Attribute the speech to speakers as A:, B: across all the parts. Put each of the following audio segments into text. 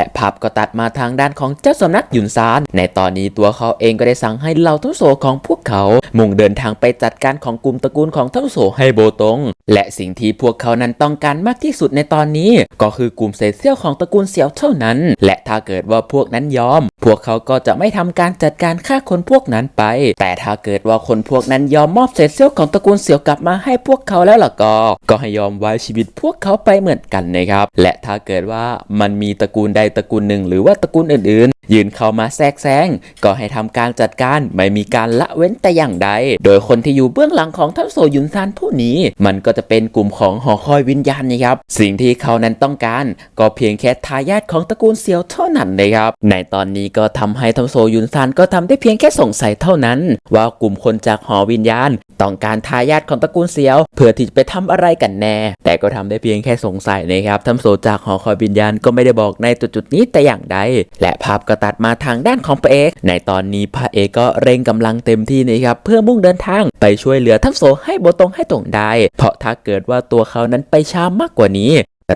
A: และภาพก็ตัดมาทางด้านของเจ้าสำนักหยุนซาน ในตอนนี้ตัวเขาเองก็ได้สั่งให้เหล่าทั้งโซของพวกเขา มุ่งเดินทางไปจัดการของกลุ่มตระกูลของทั้งโซให้โบตง และสิ่งที่พวกเขานั้นต้องการมากที่สุดในตอนนี้ ก็คือกลุ่มเศษเสี้ยวของตระกูลเสี่ยวเท่านั้น และถ้าเกิดว่าพวกนั้นยอม พวกเขาก็จะไม่ทำการจัดการฆ่าคนพวกนั้นไป แต่ถ้าเกิดว่าคนพวกนั้นยอมมอบเศษเสี้ยวของตระกูลเสี่ยวกลับมาให้พวกเขาแล้วล่ะก็ ก็ให้ยอมไว้ชีวิตพวกเขาไปเหมือนกันนะครับ และถ้าเกิดว่ามันมีตระกูลใดตระกูลหนึ่งหรือว่าตระกูลอื่นๆ ยืนเข้ามาแทรกแซงก็ให้ทำการจัดการไม่มีการละเว้นแต่อย่างใด โดยคนที่อยู่เบื้องหลังของท่านโซยุนซานผู้นี้ มันก็จะเป็นกลุ่มของหอคอยวิญญาณนะครับ สิ่งที่เขานั้นต้องการ ก็เพียงแค่ทายาทของตระกูลเซียวเท่านั้นนะครับ ในตอนนี้ก็ทำให้ท่านโซยุนซานก็ทำได้เพียงแค่สงสัยเท่านั้น ว่ากลุ่มคนจากหอวิญญาณ ต้องการทายาทของตระกูลเซียว เพื่อที่จะไปทำอะไรกันแน่ แต่ก็ทำได้เพียงแค่สงสัยนะครับทำโซจากหอคอยวิญญาณก็ไม่ได้บอกในจุดๆนี้แต่อย่างใดและภาพก็ตัดมาทางด้านของพระเอกในตอนนี้พระเอกก็เร่งกำลังเต็มที่นะครับเพื่อมุ่งเดินทางไปช่วยเหลือทั้งโซให้โบตรงให้ตรงได้ เพราะถ้าเกิดว่าตัวเขานั้นไปช้ามากกว่านี้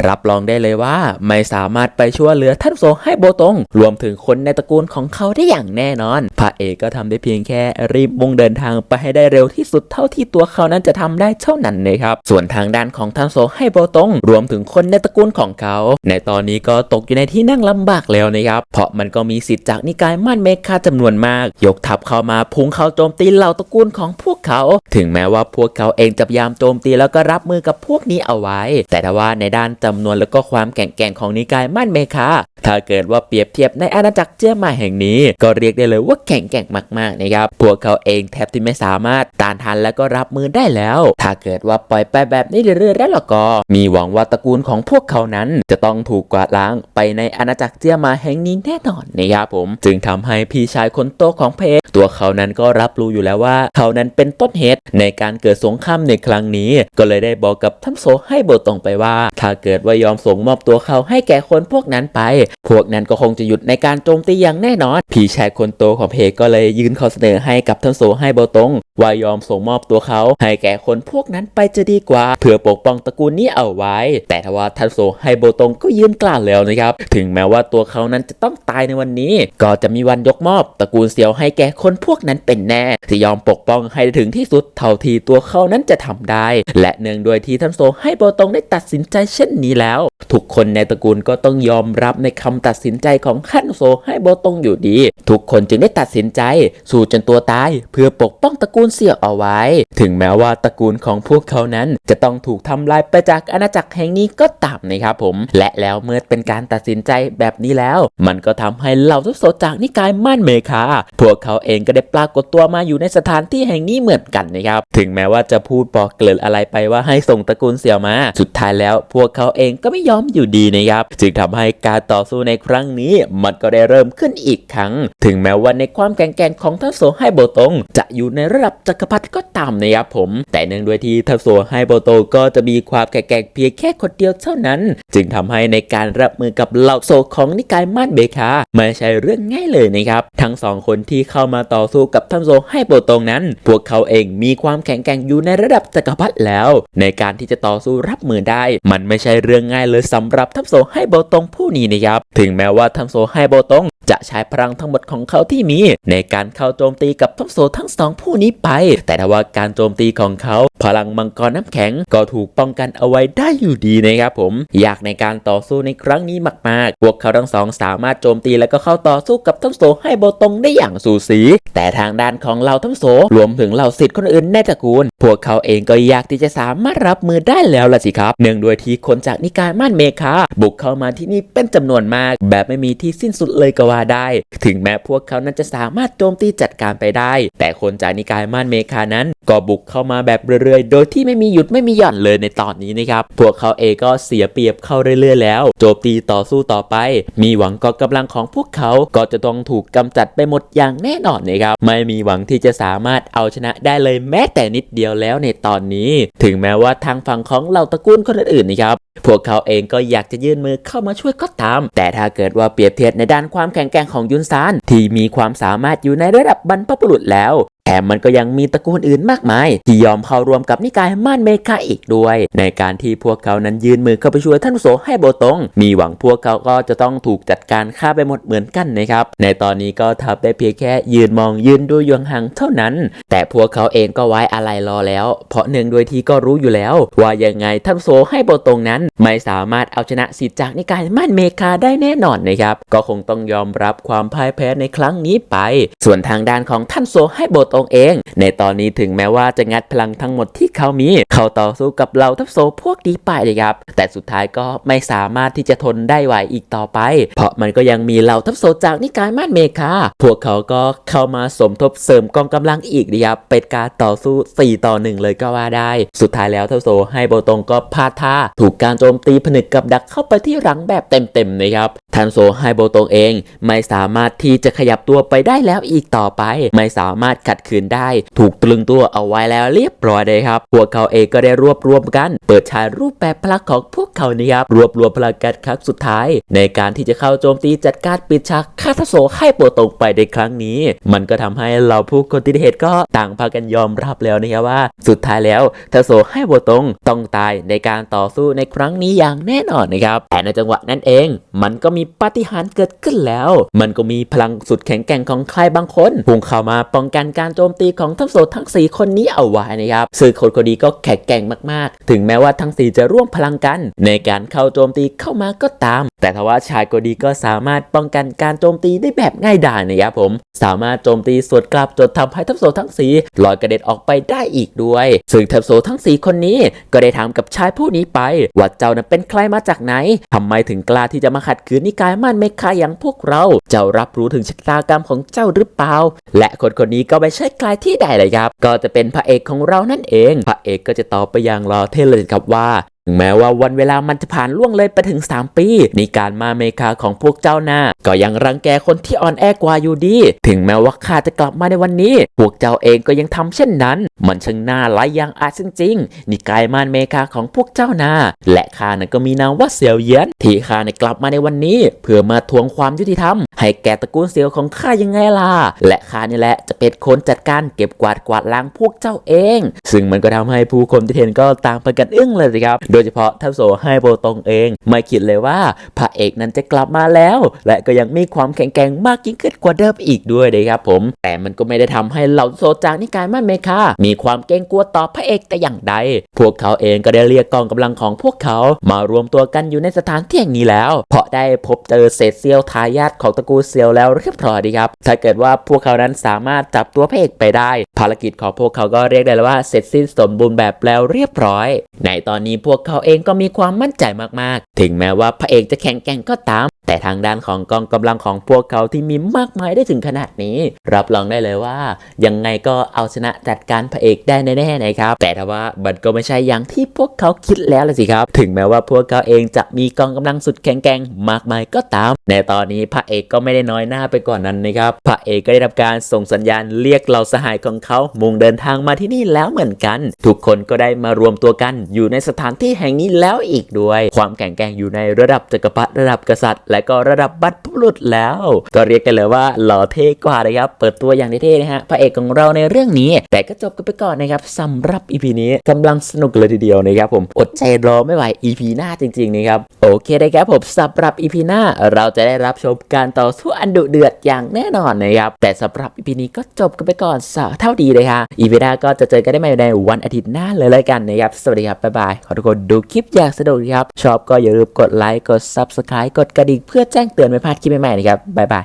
A: รับรองได้เลยว่าไม่สามารถไปช่วยเหลือท่านโซให้โบตง รวมถึงคนในตระกูลของเขาได้อย่างแน่นอนพระเอกก็ทำได้เพียงแค่รีบมุ่งเดินทางไปให้ได้เร็วที่สุดเท่าที่ตัวเขานั้นจะทำได้เท่านั้นนะครับส่วนทางด้านของท่านโซให้โบตง รวมถึงคนในตระกูลของเขา ในตอนนี้ก็ตกอยู่ในที่นั่งลำบากแล้วนะครับเพราะมันก็มีสิทธิ์จากนิกายม่านเมฆาจำนวนมาก ยกทัพเข้ามาพุ่งเข้าโจมตีเหล่าตระกูลของพวกเขา ถึงแม้ว่าพวกเขาเองจะพยายามโจมตีแล้วก็รับมือกับพวกนี้เอาไว้ แต่ถ้าว่าในด้านจำนวนแล้วก็ความแข่งแกร่งของนิกายมั่นเมฆาถ้าเกิดว่าเปรียบเทียบในอาณาจักรเจียมาแห่งนี้ ก็เรียกได้เลยว่าแข็งแกร่งมากๆนะครับ พวกเขาเองแทบที่ไม่สามารถต้านทานแล้วก็รับมือได้แล้ว ถ้าเกิดว่าปล่อยไปแบบนี้เรื่อยๆแล้วล่ะก็ มีหวังว่าตระกูลของพวกเขานั้น จะต้องถูกกวาดล้างไปในอาณาจักรเจียมาแห่งนี้แน่นอนนะครับผม จึงทำให้พี่ชายคนโตของเพกตัวเขานั้นก็รับรู้อยู่แล้วว่า เขานั้นเป็นต้นเหตุในการเกิดสงครามในครั้งนี้ ก็เลยได้บอกกับท่านโซให้โบตรงไปว่า ถ้าเกิดว่ายอมส่งมอบตัวเขาให้แก่คนพวกนั้นไป พวกนั้นก็คงจะหยุดในการโจมตีอย่างแน่นอน พี่ชายคนโตของเพกก็เลยยื่นข้อเสนอให้กับท่านโซให้โบตรงว่ายอมส่งมอบตัวเขาให้แก่คนพวกนั้นไปจะดีกว่า เพื่อปกป้องตระกูลนี้เอาไว้ แต่ทว่าท่านโซให้โบตรงก็ยืนกล้าแล้วนะครับ ถึงแม้ว่าตัวเขานั้นจะต้องตายในวันนี้ ก็จะมีวันยกมอบตระกูลเซียวให้แก่คนพวกนั้นเป็นแน่ที่ยอมปกป้องให้ถึงที่สุดเท่าที่ตัวเขานั้นจะทำได้ และเนื่องด้วยที่ท่านโซให้โบตรงได้ตัดสินใจเช่นนี้แล้ว ทุกคนในตระกูลก็ต้องยอมรับในคำตัดสินใจของท่านโซให้โบตรงอยู่ดี ทุกคนจึงได้ตัดสินใจ สู้จนตัวตาย เพื่อปกป้องตระกูลเสี่ยวเอาไว้ ถึงแม้ว่าตระกูลของพวกเขานั้น จะต้องถูกทำลายไปจากอาณาจักรแห่งนี้ก็ตามนะครับผม และแล้วเมื่อเป็นการตัดสินใจแบบนี้แล้ว มันก็ทำให้เหล่าทุกโสจากนิกายม่านเมคาพวกเขาเองก็ได้ปรากฏตัวมาอยู่ในสถานที่แห่งนี้เหมือนกันนะครับ ถึงแม้ว่าจะพูดบอกเกลื่อนอะไรไปว่าให้ส่งตระกูลเสี่ยวมา สุดท้ายแล้ว พวกเขาเองก็ไม่ยอมอยู่ดีนะครับ จึงทำให้การต่อสู้ในครั้งนี้ มันก็ได้เริ่มขึ้นอีกครั้ง ถึงแม้ว่าในความแข็งแกร่งของทันโซไฮโบตง จะอยู่ในระดับจักรพรรดิก็ตามนะครับผม แต่เนื่องด้วยที่ทันโซไฮโบโตก็จะมีความแข็งแกร่งเพียงแค่คนเดียวเท่านั้น จึงทำให้ในการรับมือกับเหล่าโซของนิกายม่านเบคาไม่ใช่เรื่องง่ายเลยนะครับ ทั้งสองคนที่เข้ามาต่อสู้กับทันโซไฮโบโตนั้น พวกเขาเองมีความแข็งแกร่งอยู่ในระดับจักรพรรดิแล้ว ในการที่จะต่อสู้รับมือได้ มันไม่ใช่เรื่องง่ายเลยสำหรับทันโซไฮโบโตผู้นี้นะครับถึงแม้ว่าทันโซไฮโบโต จะใช้พลังทั้งหมดของเขาที่มี ในการเข้าโจมตีกับทัพโซทั้งสองผู้นี้ไป แต่ถ้าว่าการโจมตีของเขาพลังมังกรน้ำแข็งก็ถูกป้องกันเอาไว้ได้อยู่ดีนะครับผม อยากในการต่อสู้ในครั้งนี้มากๆ พวกเขาทั้งสองสามารถโจมตีแล้วก็เข้าต่อสู้กับทัพโซให้โบตงได้อย่างสูสี แต่ทางด้านของเราทัพโซรวมถึงเหล่าสิทธิ์คนอื่นในตระกูล พวกเขาเองก็อยากที่จะสามารถรับมือได้แล้วล่ะสิครับ เนื่องด้วยที่คนจากนิกายม่านเมคาบุกเข้ามาที่นี่เป็นจำนวนมาก แบบไม่มีที่สิ้นสุดเลยก็ว่าว่าได้ ถึงแม้พวกเขานั้นจะสามารถโจมตีจัดการไปได้ แต่คนจากนิกายม่านเมคานั้น ก็บุกเข้ามาแบบเรื่อยๆ โดยที่ไม่มีหยุดไม่มีหย่อนเลยในตอนนี้นะครับ พวกเขาเองก็เสียเปรียบเข้าเรื่อยๆ แล้ว โจมตีต่อสู้ต่อไป มีหวังกองกำลังของพวกเขาก็จะต้องถูกกำจัดไปหมดอย่างแน่นอนนะครับ ไม่มีหวังที่จะสามารถเอาชนะได้เลยแม้แต่นิดเดียวแล้วในตอนนี้ ถึงแม้ว่าทางฝั่งของเหล่าตระกูลคนอื่นๆนะครับพวกเขาเองก็อยากจะยื่นมือเข้ามาช่วยก็ตาม แต่ถ้าเกิดว่าเปรียบเทียบในด้านความแข็งแกร่งของยุนซานที่มีความสามารถอยู่ในระดับบรรพบุรุษแล้ว แถมมันก็ยังมีตระกูลอื่นมากมาย ที่ยอมเข้าร่วมกับนิกายม่านเมฆาอีกด้วย ในการที่พวกเขานั้นยืนมือเข้าไปช่วยท่านโสให้โบตง มีหวังพวกเขาก็จะต้องถูกจัดการฆ่าไปหมดเหมือนกันนะครับ ในตอนนี้ก็ทำได้เพียงแค่ยืนมองยืนดูยอยห่างเท่านั้น แต่พวกเขาเองก็ไว้อะไรรอแล้ว เพราะเนื่องโดยที่ก็รู้อยู่แล้ว ว่ายังไงท่านโสให้โบตงนั้น ไม่สามารถเอาชนะสิทธิ์จากนิกายม่านเมฆาได้แน่นอนนะครับก็คงต้องยอมรับความพ่ายแพ้ในครั้งนี้ไป ส่วนทางด้านของท่านโซให้โบตงเอง ในตอนนี้ถึงแม้ว่าจะงัดพลังทั้งหมดที่เขามี เขาต่อสู้กับเหล่าทัพโซพวกนี้ไปเลยครับ แต่สุดท้ายก็ไม่สามารถที่จะทนได้ไหวอีกต่อไป เพราะมันก็ยังมีเหล่าทัพโซจากนิกายมานเมฆาพวกเขาก็เข้ามาสมทบเสริมกองกำลังอีกนะครับเป็นการต่อสู้ 4 ต่อ 1 เลยก็ว่าได้ สุดท้ายแล้วทัพโซให้โบตงก็พลาดท่า ถูกการโจมตีผนึกกับดักเข้าไปที่หลังแบบเต็มๆนะครับ ทันโซให้โบตงเอง ไม่สามารถที่จะขยับตัวไปได้แล้วอีกต่อไป ไม่สามารถขัดขืนได้ ถูกตรึงตัวเอาไว้แล้วเรียบร้อยเลยครับ พวกเขาเองก็ได้รวบรวมกัน เปิดฉายรูปแบบพลังของพวกเขานะครับรวบรวมพลังกันครั้งสุดท้าย ในการที่จะเข้าโจมตีจัดการปิดฉากฆ่าทันโซให้โบตงไปในครั้งนี้ มันก็ทำให้เราผู้คนที่ได้เห็นก็ต่างพากันยอมรับแล้วนะครับว่า สุดท้ายแล้วทันโซให้โบตงต้องตายในการต่อสู้ในครั้งนี้อย่างแน่นอนนะครับแต่ในจังหวะนั้นเอง มันก็มีปาฏิหาริย์เกิดขึ้นแล้ว มันก็มีพลังสุดแข็งแกร่งของใครบางคนพุ่งเข้ามาป้องกันการโจมตีของทัพโซทั้ง 4 คนนี้เอาไว้นะครับซึ่งคนคนนี้ก็แข็งแกร่งมากๆ ถึงแม้ว่าทั้ง 4 จะร่วมพลังกัน ในการเข้าโจมตีเข้ามาก็ตาม แต่ทว่าชายคนนี้ก็สามารถป้องกันการโจมตีได้แบบง่ายดายนะครับผม สามารถโจมตีสวนกลับจนทำให้ทัพโซทั้งสีลอยกระเด็นออกไปได้อีกด้วย ซึ่งทัพโซทั้งสีคนนี้ก็ได้ถามกับชายผู้นี้ไป ว่าเจ้านั้นเป็นใครมาจากไหนทำไมถึงกล้าที่จะมาขัดขืนนิกายมานเมคาอย่างพวกเรา เจ้ารับรู้ถึงชะตากรรมของเจ้าหรือเปล่า และคนคนนี้ก็ไม่ใช่ใครที่ใดเลยครับ ก็จะเป็นพระเอกของเรานั่นเอง พระเอกก็จะตอบไปอย่างรอเทเลยครับว่า ถึงแม้ว่าวันเวลามันจะผ่านล่วงเลยไปถึง 3 ปีในการมาอเมริกาของพวกเจ้าหน้า ก็ยังรังแกคนที่อ่อนแอกว่าอยู่ดี ถึงแม้ว่าข้าจะกลับมาในวันนี้ พวกเจ้าเองก็ยังทำเช่นนั้น มันช่างน่าร้ายอย่างอาจจริงๆนี่กายมานอเมริกาของพวกเจ้านาและข้านั้นก็มีนามว่าเสี่ยวเยียนที่ข้าในกลับมาในวันนี้ เพื่อมาทวงความยุติธรรม ให้แก่ตระกูลเสี่ยวของข้ายังไงล่ะและข้านี่แหละจะเป็นคนจัดการเก็บกวาดกวาดล้างพวกเจ้าเอง ซึ่งมันก็ทำให้ผู้คนที่เห็นก็ต่างไปกันอึ้งเลยสิครับโดยเฉพาะทัพโซให้โบตงเอง ไม่คิดเลยว่าพระเอกนั้นจะกลับมาแล้ว และก็ยังมีความแข็งแกร่งมากยิ่งขึ้นกว่าเดิมอีกด้วยนะครับผม แต่มันก็ไม่ได้ทำให้เหล่าโซจากนิกายม่นเมคามีความเกรงกลัวต่อพระเอกแต่อย่างใด พวกเขาเองก็ได้เรียกกองกำลังของพวกเขามารวมตัวกันอยู่ในสถานที่แห่งนี้แล้ว เพราะได้พบเจอเศษเซียวทายาทของตระกูลเซียวแล้วเรียบร้อยดีครับ ถ้าเกิดว่าพวกเขานั้นสามารถจับตัวพระเอกไปได้ ภารกิจของพวกเขาก็เรียกได้เลยว่าเสร็จสิ้นสมบูรณ์แบบแล้วเรียบร้อย ในตอนนี้พวกเขาเองก็มีความมั่นใจมากๆ ถึงแม้ว่าพระเอกจะแข็งแกร่งก็ตาม แต่ทางด้านของกองกำลังของพวกเขาที่มีมากมายได้ถึงขนาดนี้ รับรองได้เลยว่า ยังไงก็เอาชนะจัดการพระเอกได้แน่ๆนะครับ แต่ถ้าว่ามันก็ไม่ใช่อย่างที่พวกเขาคิดแล้วละสิครับ ถึงแม้ว่าพวกเขาเองจะมีกองกำลังสุดแข็งแกร่งมากมายก็ตาม ในตอนนี้พระเอกก็ไม่ได้น้อยหน้าไปกว่านนั้นนะครับพระเอกก็ได้รับการส่งสัญญาณเรียกเหล่าสหายของเขามุ่งเดินทางมาที่นี่แล้วเหมือนกัน ทุกคนก็ได้มารวมตัวกันอยู่ในสถานที่แห่งนี้แล้วอีกด้วย ความแข็งแกร่งอยู่ในระดับจักรพรรดิระดับกษัตริย์และก็ระดับบัตรบุรุษแล้ว ก็เรียกกันเลยว่าหล่อเท่กว่านะครับ เปิดตัวอย่างเท่ๆนะฮะพระเอกของเราในเรื่องนี้ แต่ก็จบกันไปก่อนนะครับสำหรับ EP นี้กำลังสนุกเลยทีเดียวนะครับผมอดใจรอไม่ไหว EP หน้าจริงๆนะครับโอเคนะครับผมสำหรับ EP หน้าเราจะได้รับชมการต่อสู้อันดุเดือดอย่างแน่นอนนะครับแต่สำหรับ EP นี้ก็จบกันไปก่อนสะเท่าดีเลยฮะ EP หน้าก็จะเจอกันได้ใหม่ในวันอาทิตย์หน้าเลยแล้วกันนะครับสวัสดีครับบ๊ายบายขอทุกคนดูคลิปอย่างสนุกนะครับชอบก็อย่าลืมกดไลค์กด Subscribe กดกระดิ่งเพื่อแจ้งเตือนไม่พลาดคลิปใหม่ๆนะครับบ๊ายบาย